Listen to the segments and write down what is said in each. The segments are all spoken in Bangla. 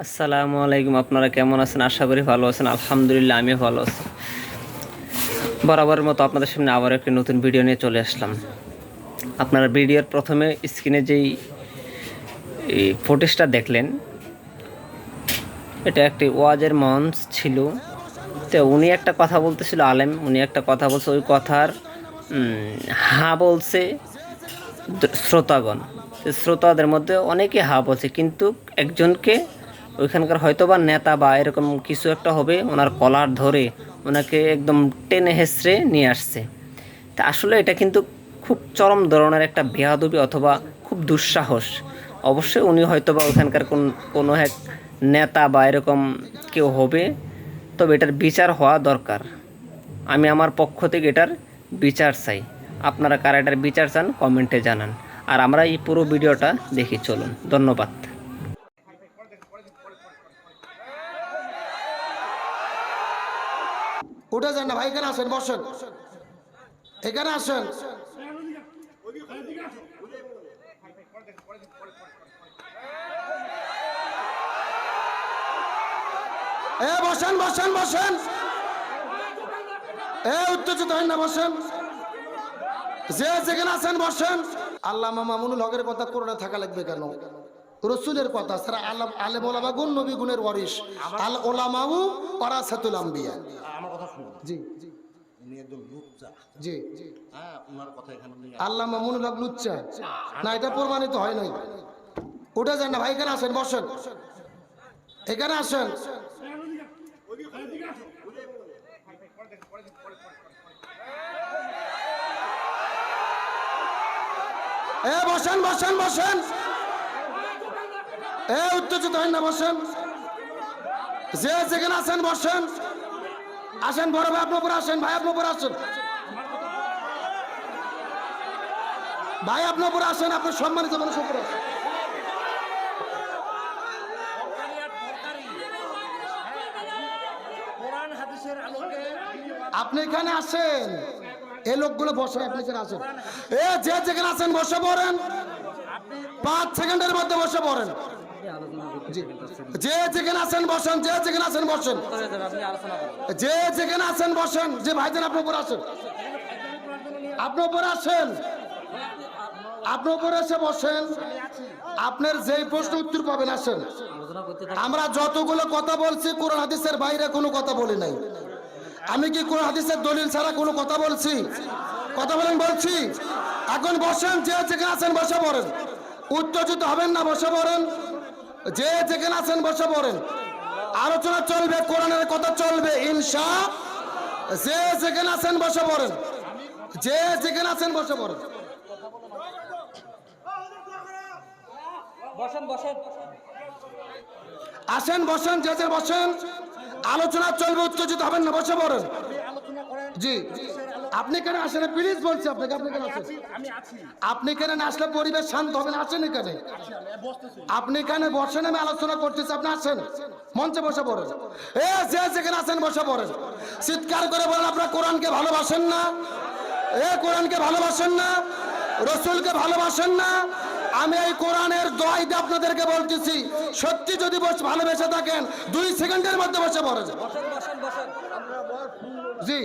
আসসালামু আলাইকুম, আপনারা কেমন আছেন? আশা করি ভালো আছেন। আলহামদুলিল্লাহ, আমিও ভালো আছি। বরাবরের মতো আপনাদের সামনে আবার একটি নতুন ভিডিও নিয়ে চলে আসলাম। আপনারা ভিডিওর প্রথমে স্ক্রিনে যেই ফুটেজটা দেখলেন, এটা একটি ওয়াজের মঞ্চ ছিল। তো উনি একটা কথা বলতেছিল, আলেম, উনি একটা কথা বলছে। ওই কথার হা বলছে শ্রোতাগণ। শ্রোতাদের মধ্যে অনেকে হা বলছে, কিন্তু একজনকে ওইখানকার হয়তো বা নেতা বা এরকম কিছু একটা হবে, ওনার কলার ধরে ওনাকে একদম টেনে হেসড়ে নিয়ে আসছে। তা আসলে এটা কিন্তু খুব চরম ধরনের একটা বেয়াদবি অথবা খুব দুঃসাহস। অবশ্যই উনি হয়তো বা ওইখানকার কোন, কোনো এক নেতা বা এরকম কেউ হবে, তবে এটার বিচার হওয়া দরকার। আমি আমার পক্ষ থেকে এটার বিচার চাই। আপনারা কারা এটার বিচার চান কমেন্টে জানান। আর আমরা এই পুরো ভিডিওটা দেখি, চলুন। ধন্যবাদ উঠে যান না ভাই, এখানে আসেন, বসেন। এখানে আসেন। এ, বসেন বসেন বসেন। এ, উত্তেজিত হয় না, বসেন। যে যেখানে আছেন, বসেন। আল্লাহ মামুনুল হকের কথা করোনা থাকা লাগবে কেন? রসুলের কথা স্যার আল্লাহ আলেম ওলামা গুণ নবী গুণের ওয়ারিস আল ওলামাউ ওয়ারাসাতুল আম্বিয়া। আমার কথা শুনুন। জি। জি। হ্যাঁ আল্লাহ মামুনুল লুচ্চা। না এটা প্রমাণিত হয় নাই। উঠে যান না ভাই এখানে আসেন বসেন। এখানে আসেন। এ বসেন বসেন বসেন। এ উত্তেজিত হন না, বসেন। যে যেখানে আছেন, বসেন। আসেন, বড় ভাই আপনার উপর আসেন, ভাই আপনার উপর আসেন। ভাই আপনার উপর আসেন, আপনার সম্মানিত মানুষ উপর আসেন। আপনি এখানে আসেন। এই লোকগুলো বসে আপনি এখানে আসেন। এ যে যেখানে আছেন, বসে পড়েন। পাঁচ সেকেন্ডের মধ্যে বসে পড়েন। যে যেখানে আছেন বসেন যে যেখানে আছেন বসেন। যে যেখানে আছেন বসেন। যে ভাইজান আপনার উপর আসেন। আপনার উপর আসেন। আপনার উপর এসে বসেন। আপনার যেই প্রশ্ন উত্তর পাবেন আসেন। আমরা যতগুলো কথা বলছি কোরআন হাদিসের বাইরে কোনো কথা বলি নাই। আমি কি কোরআন হাদিসের দলিল ছাড়া কোনো কথা বলছি? কথা বলেন বলছি। এখন বসেন যে যেখানে আছেন বসে পড়েন। উত্তেজিত হবেন না, বসে পড়েন। যে যেখানে আছেন, বসে পড়েন। আলোচনা চলবে, কোরআনের কথা চলবে, ইনশা যে যেখানে আছেন, বসে পড়েন। যে যেখানে আছেন, বসে পড়েন। আসেন, বসেন যে বসেন। আলোচনা চলবে, উত্তেজিত হবেন না, বসে পড়েন। জি। আপনি কেন আসেন প্লিজ বলছি আপনাকে, আপনি কেন আসেন। আপনি কেন আসলে পরিবেশ শান্ত হবে না, আসেন এখানে। আপনি এখানে বসেন, আমি আলোচনা করতেছি, আপনি আসেন। মঞ্চে বসে পড়েন। এ, যে যেখানে আছেন, বসে পড়েন। চিৎকার করে বলেন, আপনারা কোরআনকে ভালোবাসেন না? এ, কোরআনকে ভালোবাসেন না? রসুলকে ভালোবাসেন না? আমি এই কোরআনের দোয়াইতে আপনাদেরকে বলতেছি। সত্যি যদি বস ভালোবেসে থাকেন দুই সেকেন্ডের মধ্যে বসে পড়েন জি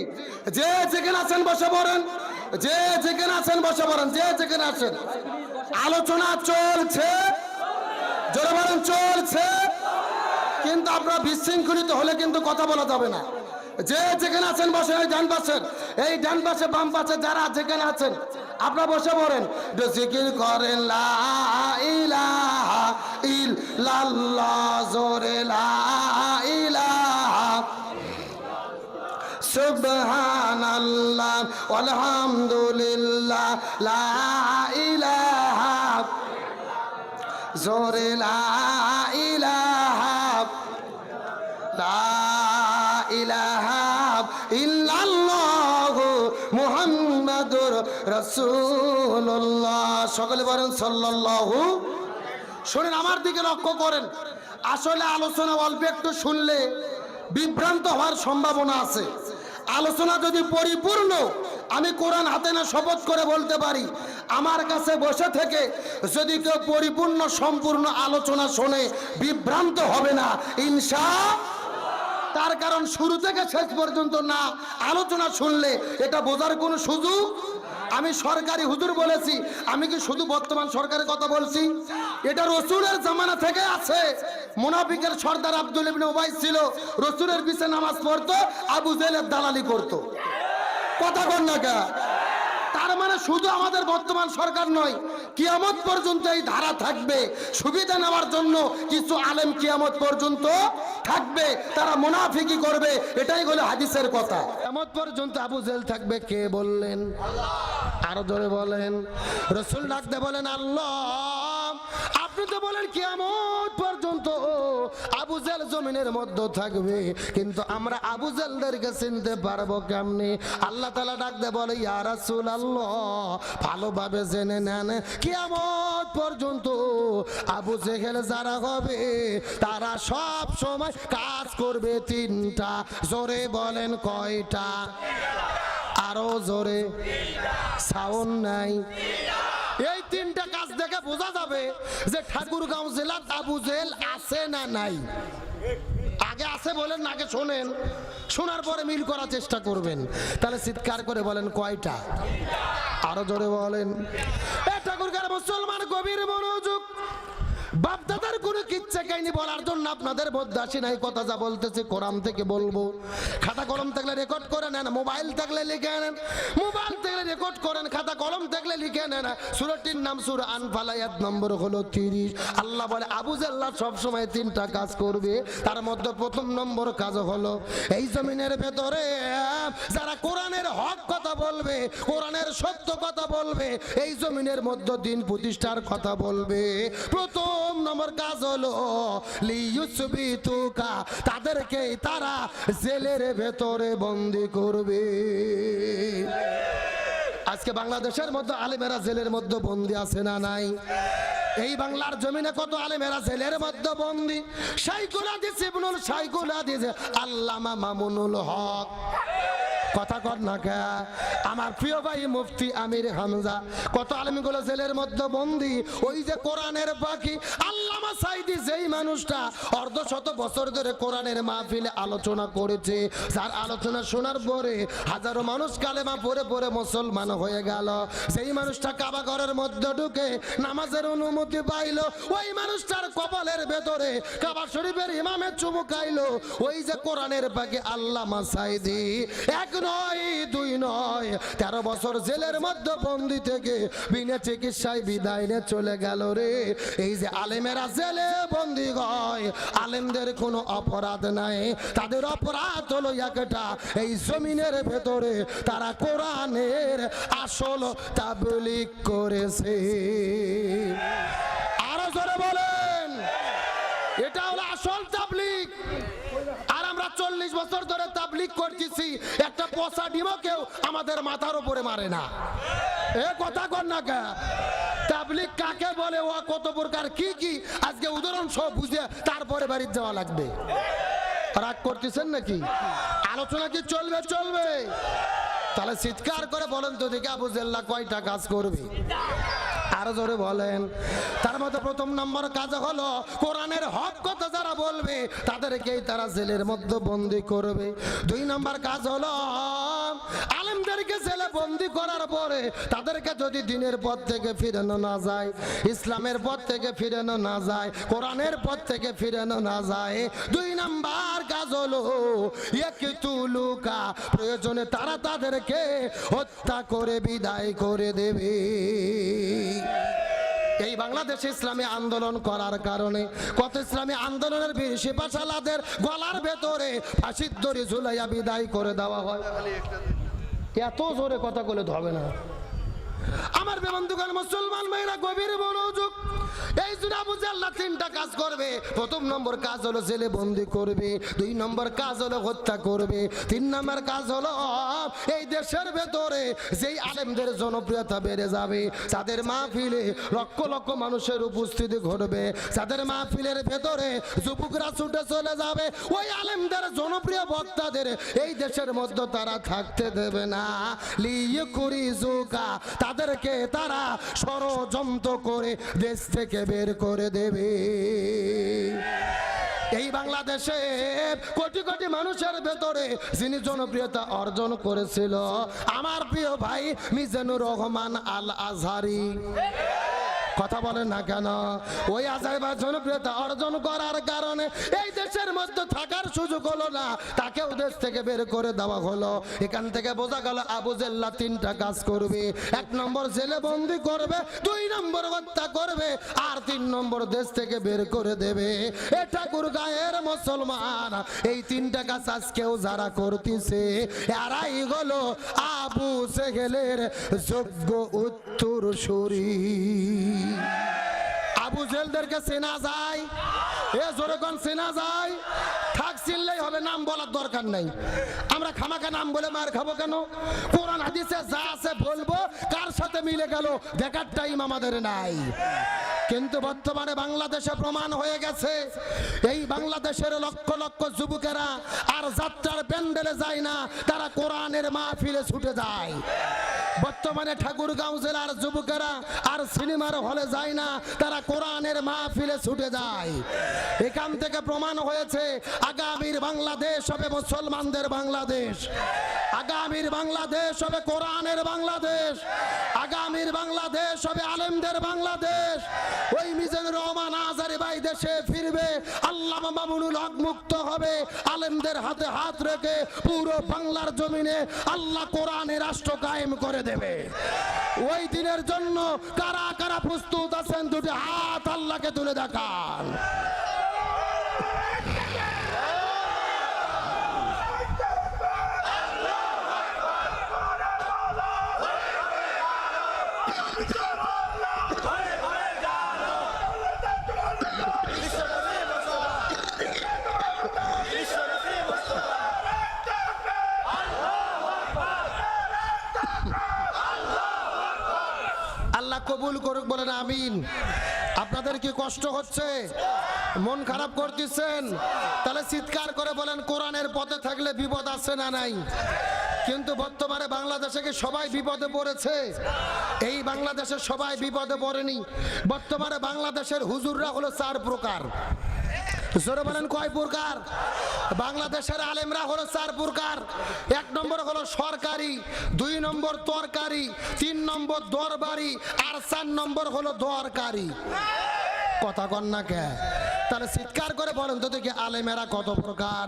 যে যেখানে আছেন বসে পড়েন। যে যেখানে আছেন বসে পড়েন যে যেখানে আছেন। আলোচনা চলছে। জোরে বলেন চলছে। কিন্তু আপনারা বিশৃঙ্খলিত হলে কিন্তু কথা বলা যাবে না। যে যেখানে আছেন বসে এই ডান পাশের। এই ডান পাশে বাম পাশে যারা যেখানে আছেন আপনারা বসে পড়েন। জিকির করেন ইলাহা জোরে লা ইলাহা। আলহামদুলিল্লাহ জোরে লা ইলাহা। লা রাসূলুল্লাহ। সকলে বলেন সাল্লাল্লাহু। শুনেন, আমার দিকে লক্ষ্য করেন। আসলে আলোচনা অল্প একটু শুনলে বিভ্রান্ত হওয়ার সম্ভাবনা আছে। আলোচনা যদি পরিপূর্ণ, আমি কোরআন হাতে না শপথ করে বলতে পারি। আমার কাছে বসে থেকে যদি কেউ পরিপূর্ণ, সম্পূর্ণ আলোচনা শোনে, বিভ্রান্ত হবে না, ইনশা তার কারণ শুরু থেকে শেষ পর্যন্ত না, আলোচনা শুনলে এটা বোঝার কোনো সুযোগ আমি সরকারি হুজুর বলেছি। আমি কি শুধু বর্তমান সরকারের কথা বলছি? এটা রসুলের জামানা থেকে আছে। মোনাফিকের সর্দার আব্দুল ইবনে ওবাই ছিল। রসুলের পিছে নামাজ পড়তো, আবু জেলের দালালি করতো। কথা কর না? তার মানে শুধু আমাদের বর্তমান সরকার নয়, কিয়ামত পর্যন্ত এই ধারা থাকবে। সুবিধা নেওয়ার জন্য কিছু আলেম কিয়ামত পর্যন্ত থাকবে, তারা মুনাফিকি করবে, এটাই হলো হাদিসের কথা। কিয়ামত পর্যন্ত আবু জেল থাকবে, কে বললেন? আরও ধরে বলেন। রসুল ডাকতে বলেন, আল্লাহ, আপনি তো বলেন কিয়ামত পর্যন্ত আবু জেল জমিনের মধ্যে থাকবে, কিন্তু আমরা আবু জেলদেরকে চিনতে পারব কেমনি? আল্লাহ তালা ডাকতে বলে, ইয়া রাসূল আল্লাহ ভালোভাবে জেনে নেন, কিয়ামত পর্যন্ত আবু জেহেল যারা হবে, তারা সব সময় কাজ করবে তিনটা। জোরে বলেন কয়টা? আরও জোরে। সাউন্ড নাই। দেখে বোঝা যাবে যে ঠাকুরগাঁও জেলার আবু জেল আছে না নাই। আগে আছে বলেন, আগে শোনেন। শোনার পরে মিল করার চেষ্টা করবেন। তাহলে চিৎকার করে বলেন কয়টা? আরও জোরে বলেন। মুসলমান বাপদাদার কোনো কিচ্ছা কাহিনী বলার জন্য আপনাদের মধ্যে নাই, কথা যা বলতেছে কোরআন থেকে বলব। খাতা কলম থাকলে রেকর্ড করে নেন মোবাইল থাকলে লিখে নেন মোবাইল থাকলে রেকর্ড করেন, খাতা কলম থাকলে লিখে নেন। সুরটির নাম সুর আনফালায়াত, নম্বর হলো তিরিশ। আল্লাহ বলে, আবু জাল্লাহ সবসময় তিনটা কাজ করবে, তার মধ্যে প্রথম নম্বর কাজ হলো, এই জমিনের ভেতরে যারা কোরআনের হক কথা বলবে, কোরআনের সত্য কথা বলবে, এই জমিনের মধ্যে দিন প্রতিষ্ঠার কথা বলবে। প্রথম কাজ হলো? লিউসবিতুকা, তাদেরকে তারা জেলের ভেতরে বন্দি করবে। আজকে বাংলাদেশের মধ্যে আলেমেরা জেলের মধ্যে বন্দি আছে না নাই? এই বাংলার জমিনে কত আলেমেরা জেলের মধ্যে বন্দি? সাইকুল হাদিস, ইবনুল সাইকুল হাদিস, আল্লামা মামুনুল হক। কথা কর না কে? আমার প্রিয় ভাই মুফতি আমির হামজা, কত আলমীগুলো জেলের মধ্যে বন্দি, ওই যে কোরআনের পাখি। আল্লামা সাইদি যেই মানুষটা অর্ধ শত বছর ধরে কোরআনের মাহফিলে আলোচনা করেছে। যার আলোচনা শোনার পরে হাজারো মানুষ কালেমা পড়ে পড়ে মুসলমান হয়ে গেল। সেই মানুষটা কাবা ঘরের মধ্যে ঢুকে নামাজের অনুমতি পাইলো, ওই মানুষটার কপালের ভেতরে কাবা শরীফের ইমামের চুমুকাইলো ওই যে কোরআনের পাখি আল্লামা সাইদি। এক নয়, দুই নয়, তেরো বছর জেলের মধ্যে বন্দি থেকে বিনা চিকিৎসায় বিদায় নিয়ে চলে গেল রে। এই যে আলেমেরা জেলে বন্দি হয়, আলেমদের কোনো অপরাধ নাই। তাদের অপরাধ হলো একটা, এই জমিনের ভেতরে তারা কোরআনের আসল তাবলিক করেছে আরও জোরে বলেন এটা হলো আসল তাবলিক আর আমরা চল্লিশ বছর ধরে তাবলিক করতেছি, একটা পচা ডিমও কেউ আমাদের মাথার উপরে মারে না। এ কথা কর না তাবলিক কাকে বলে? ও কত প্রকার কি কি? আজকে উদাহরণ সব বুঝে তারপরে বাড়ির যাওয়া লাগবে। রাগ করতেছেন নাকি? আলোচনা কি চলবে? চলবে। তাহলে চিৎকার করে বলেন তো দেখে আবু জেল্লা কয়টা কাজ করবে? আরও জোরে বলেন। তার মধ্যে প্রথম নম্বর কাজ হলো, কোরআনের হক কথা যারা বলবে, তাদেরকেই তারা জেলের মধ্যে বন্দি করবে। দুই নম্বর কাজ হলো আলেমদেরকে জেলে বন্দি করার পরে তাদেরকে যদি দিনের পথ থেকে ফিরানো না যায়, ইসলামের পথ থেকে ফিরানো না যায়, কোরআনের পথ থেকে ফিরানো না যায়, দুই নাম্বার কাজ হলো একটুলুকা প্রয়োজনে তারা তাদেরকে হত্যা করে, বিদায় করে দেবে। এই বাংলাদেশে ইসলামী আন্দোলন করার কারণে কত ইসলামী আন্দোলনের বীর সিপাশালাদের গলার ভেতরে ফাঁসির দড়ি ঝুলাইয়া বিদায় করে দেওয়া হয়। এত জোরে কথা বলে হবে না। আমার বেবন্ধুগণ, মুসলমান মেয়েরা গভীর জন্য আবু তিনটা কাজ করবে। প্রথম নম্বর কাজ হলো জেলে বন্দি করবে, দুই নম্বর কাজ হলো হত্যা করবে, তিন নম্বর কাজ হলো এই দেশের ভেতরে যেই আলেমদের জনপ্রিয়তা বেড়ে যাবে, যাদের মাহফিলে লক্ষ লক্ষ মানুষের উপস্থিতি ঘটবে, যাদের মাহফিলের ভেতরে যুবকরা ছুটে চলে যাবে, ওই আলেমদের জনপ্রিয় বক্তাদের এই দেশের মধ্যে তারা থাকতে দেবে না। লিয়ে করি জোকা তাদেরকে তারা ষড়যন্ত্র করে দেশ থেকে বের করে দেবে। এই বাংলাদেশে কোটি কোটি মানুষের ভেতরে যিনি জনপ্রিয়তা অর্জন করেছিল, আমার প্রিয় ভাই মিজানুর রহমান আল আজহারি কথা বলেন না কেন? ওই আজাইবার জনপ্রিয়তা অর্জন করার কারণে এই দেশের মধ্যে থাকার সুযোগ হলো না। তাকেও দেশ থেকে বের করে দেওয়া হলো। এখান থেকে বোঝা গেল আবু জেল্লা তিনটা কাজ করবে। এক নম্বর জেলে বন্দি করবে, দুই নম্বর হত্যা করবে, আর তিন নম্বর দেশ থেকে বের করে দেবে। এ ঠাকুর গায়ের মুসলমান, এই তিনটা কাজ আজকেও যারা করতেছে, এরাই হলো আবু সেগেলের যোগ্য উত্তর আবু জেলদেরকে চেনা যায়, এ জোরেগন চেনা যায়। থাক, চিনলেই হবে, নাম বলার দরকার নাই। আমরা খামাকে নাম বলে মার খাব কেন? কোরআন, হাদিসে যা আছে বলব, কার সাথে মিলে গেল? দেখার টাইম আমাদের নাই। কিন্তু বর্তমানে বাংলাদেশে প্রমাণ হয়ে গেছে, এই বাংলাদেশের লক্ষ লক্ষ যুবকেরা আর যাত্রার প্যান্ডেলে যায় না, তারা কোরআনের মাহফিলে ছুটে যায়। বর্তমানে ঠাকুরগাঁও জেলার যুবকেরা আর সিনেমার হলে যায় না, তারা কোরআনের মাহফিলে ছুটে যায়। এখান থেকে প্রমাণ হয়েছে, আগামীর বাংলাদেশ হবে মুসলমানদের বাংলাদেশ। আগামীর বাংলাদেশ হবে কোরআনের বাংলাদেশ। আগামীর বাংলাদেশ হবে আলেমদের বাংলাদেশ। ওই মিজানুর রহমান আজারি ভাই দেশে ফিরবে মুক্ত হবে। আলেমদের হাতে হাত রেখে পুরো বাংলার জমিনে আল্লাহ কোরআনে রাষ্ট্র কায়েম করে দেবে। ওই দিনের জন্য কারা কারা প্রস্তুত আছেন, দুটি হাত আল্লাহকে তুলে দেখান। বলেন আমিন। আপনাদের কি কষ্ট হচ্ছে? মন খারাপ করতেছেন? তাহলে চিৎকার করে বলেন, কোরআনের পথে থাকলে বিপদ আছে না নাই? কিন্তু বর্তমানে বাংলাদেশে কি সবাই বিপদে পড়েছে? এই বাংলাদেশে সবাই বিপদে পড়েনি। বর্তমানে বাংলাদেশের হুজুররা হলো চার প্রকার। জোরে বলেন কয় প্রকার? বাংলাদেশের আলেমরা হলো চার প্রকার। এক নম্বর হলো সরকারি, দুই নম্বর তরকারি, তিন নম্বর দরবারি, আর চার নম্বর হলো দরকারি। কথা কন না কে? তাহলে চিৎকার করে বলেন, তো দেখি আলেমেরা কত প্রকার।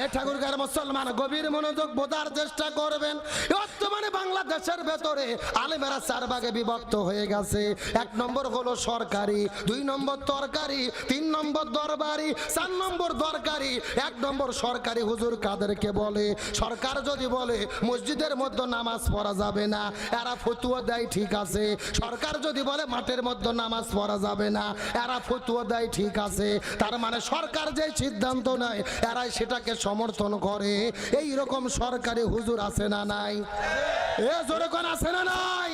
এ ঠাকুরগার মুসলমান, গভীর মনোযোগ বোঝার চেষ্টা করবেন। বর্তমানে বাংলাদেশের ভেতরে আলেমেরা চার ভাগে বিভক্ত হয়ে গেছে। এক নম্বর হলো সরকারি, দুই নম্বর তরকারি, তিন নম্বর দরবারি, চার নম্বর দরকারি। এক নম্বর সরকারি হুজুর কাদেরকে বলে? সরকার যদি বলে, মসজিদের মধ্যে নামাজ পড়া যাবে না, এরা ফতুয়া দেয়, ঠিক আছে। সরকার যদি বলে, মাঠের মধ্যে নামাজ পড়া যাবে না, এরা ফতুয়া দেয়, ঠিক আছে। তার মানে সরকার যে সিদ্ধান্ত নেয়, এরাই সেটাকে সমর্থন করে। এই রকম সরকারি হুজুর আছে না নাই? এ জোরে কোন আছে না নাই?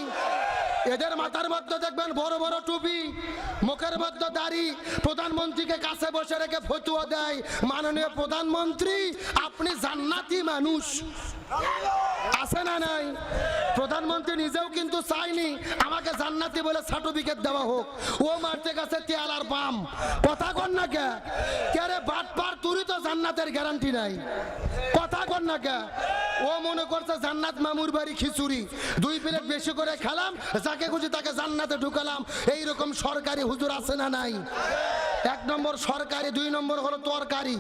এদের মাথার মধ্যে দেখবেন বড় বড় টুপি, মুখের মধ্যে দাড়ি, প্রধানমন্ত্রীকে কাছে বসে রেখে ফতুয়া দেয়। মাননীয় প্রধানমন্ত্রী, আপনি জান্নাতি মানুষ। আছে না নাই। প্রধানমন্ত্রী নিজেও কিন্তু চাইনি আমাকে জান্নাতি বলে সার্টিফিকেট দেওয়া হোক। ও মারতে গেছে তেল আর পাম কথা কন না কে? কে বাট পার তুরি তো জান্নাতের গ্যারান্টি নাই। কথা কন না কে? ও মনে করছে জান্নাত মামুর বাড়ি খিচুড়ি। দুই প্লেট বেশি করে খেলাম, যাকে খুঁজি তাকে জান্নাতে ঢুকালাম। এই রকম সরকারি হুজুর আছে না নাই? এক নম্বর সরকারি, দুই নম্বর হলো তরকারি।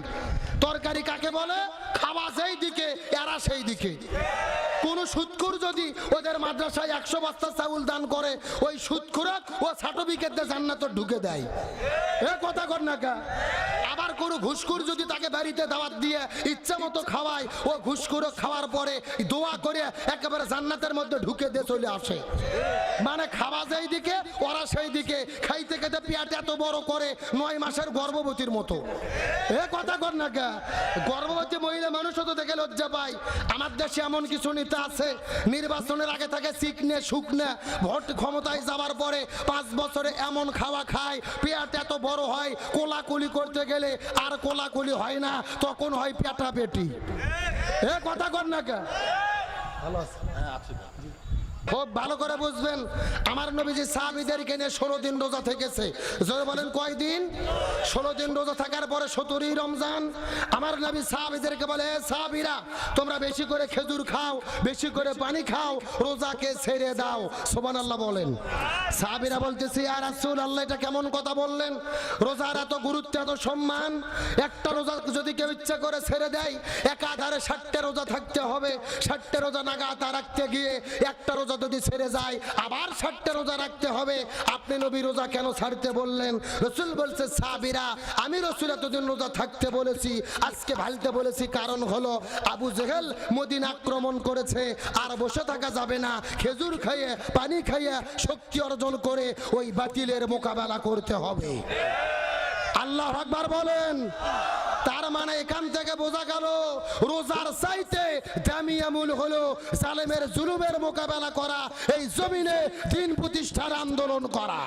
তরকারি কাকে বলে? খাওয়া সেই দিকে, এরা সেই দিকে। কোন সুৎকুর যদি ওদের মাদ্রাসায় একশো বস্তা চাউল দান করে, ওই সুৎকুরক ও সার্টিফিকেট দিয়ে জান্নাত ঢুকে দেয়। এ কথা কর না কা। আবার কোনো ঘুষখুর যদি তাকে বাড়িতে দাওয়াত দিয়ে ইচ্ছা মতো খাওয়ায়, ও ঘুষখুরো খাওয়ার পরে দোয়া করে একেবারে জান্নাতের মধ্যে ঢুকে দিয়ে চলে আসে। মানে খাওয়া যেই দিকে, ওরা সেই দিকে। খাইতে খেতে পেট এত বড় করে, নয় মাসের গর্ভবতীর মতো। এ কথা কর না কে? গর্ভবতী মহিলা মানুষও তো দেখে লজ্জা পায়। আমার দেশে এমন কিছু নেতা আছে, নির্বাচনের আগে থাকে চিকনে শুকনে ভোট ক্ষমতায় যাবার পরে পাঁচ বছরে এমন খাওয়া খায়, পেট এত বড় হয়, কোলাকুলি করতে গেলে আর কোলাকুলি হয় না, তখন হয় পেটা পেটি এ, কথা কর না কে হ্যাঁ আছি তো। খুব ভালো করে বুঝবেন, আমার নবীজি সাহাবিদেরকে নিয়ে ষোলো দিন রোজা থেকেছে। যদি বলেন কয়দিন ষোলো দিন রোজা থাকার পরে সতেরোই রমজান, আমার নবী সাহাবিদেরকে বলে সাহাবিরা, তোমরা বেশি করে খেজুর খাও, বেশি করে পানি খাও, রোজাকে ছেড়ে দাও। সোবান আল্লাহ বলেন। সাহাবিরা বলতেছি আর রাসূল আল্লাহ এটা কেমন কথা বললেন? রোজার এত গুরুত্ব, এত সম্মান, একটা রোজা যদি কেউ ইচ্ছা করে ছেড়ে দেয় একাধারে ষাটটা রোজা থাকতে হবে। ষাটটা রোজা নাগাতা রাখতে গিয়ে একটা রোজা যদি ছেড়ে যায়, আবার ষাটটা রোজা রাখতে হবে। আপনি নবী রোজা কেন ছাড়তে বললেন? রসুল বলছে সাবিরা আমি রসুল এতদিন রোজা থাকতে বলেছি, আজকে ভালতে বলেছি। কারণ হলো, আবু জেহেল মদিন আক্রমণ করেছে, আর বসে থাকা যাবে না। খেজুর খাইয়ে, পানি খাইয়ে, শক্তি অর্জন করে ওই বাতিলের মোকাবেলা করতে হবে। আল্লাহ আকবার বলেন। তার মানে এখান থেকে বোঝা গেল, রোজার চাইতে দামি আমুল হলো সালেমের জুলুমের মোকাবেলা করা, এই জমিনে দিন প্রতিষ্ঠার আন্দোলন করা।